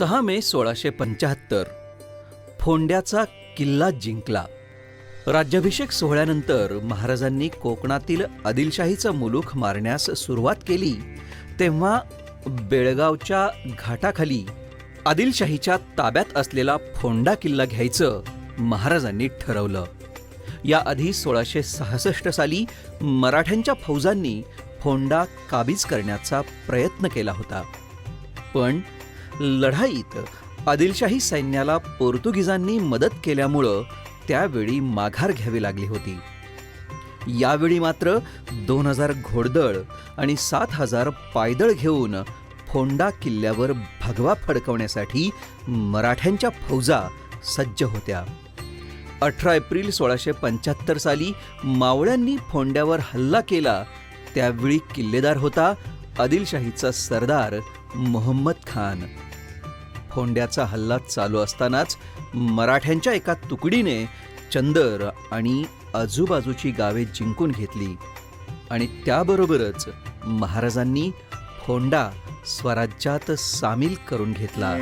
सहा मे सोळाशे पंच्याहत्तर. फोंड्याचा किल्ला जिंकला. राज्याभिषेक सोहळ्यानंतर महाराजांनी कोकणातील आदिलशाहीचा मुलूख मारण्यास सुरुवात केली तेव्हा बेळगावच्या घाटाखाली आदिलशाहीच्या ताब्यात असलेला फोंडा किल्ला घ्यायचं महाराजांनी ठरवलं. याआधी सोळाशे सहासष्ट साली मराठ्यांच्या फौजांनी फोंडा काबीज करण्याचा प्रयत्न केला होता. पण लढाईत आदिलशाही सैन्याला पोर्तुगीजांनी मदत केल्यामुळं त्यावेळी माघार घ्यावी लागली होती. यावेळी मात्र दोन हजार घोडदळ आणि सात हजार पायदळ घेऊन फोंडा किल्ल्यावर भगवा फडकवण्यासाठी मराठ्यांच्या फौजा सज्ज होत्या. अठरा एप्रिल सोळाशे पंच्याहत्तर साली मावळ्यांनी फोंड्यावर हल्ला केला. त्यावेळी किल्लेदार होता आदिलशाहीचा सरदार मोहम्मद खान. फोंड्याचा हल्ला चालू असतानाच मराठ्यांच्या एका तुकडीने चंदर आणि आजूबाजूची गावे जिंकून घेतली. आणि त्याबरोबरच महाराजांनी फोंडा स्वराज्यात सामील करून घेतला.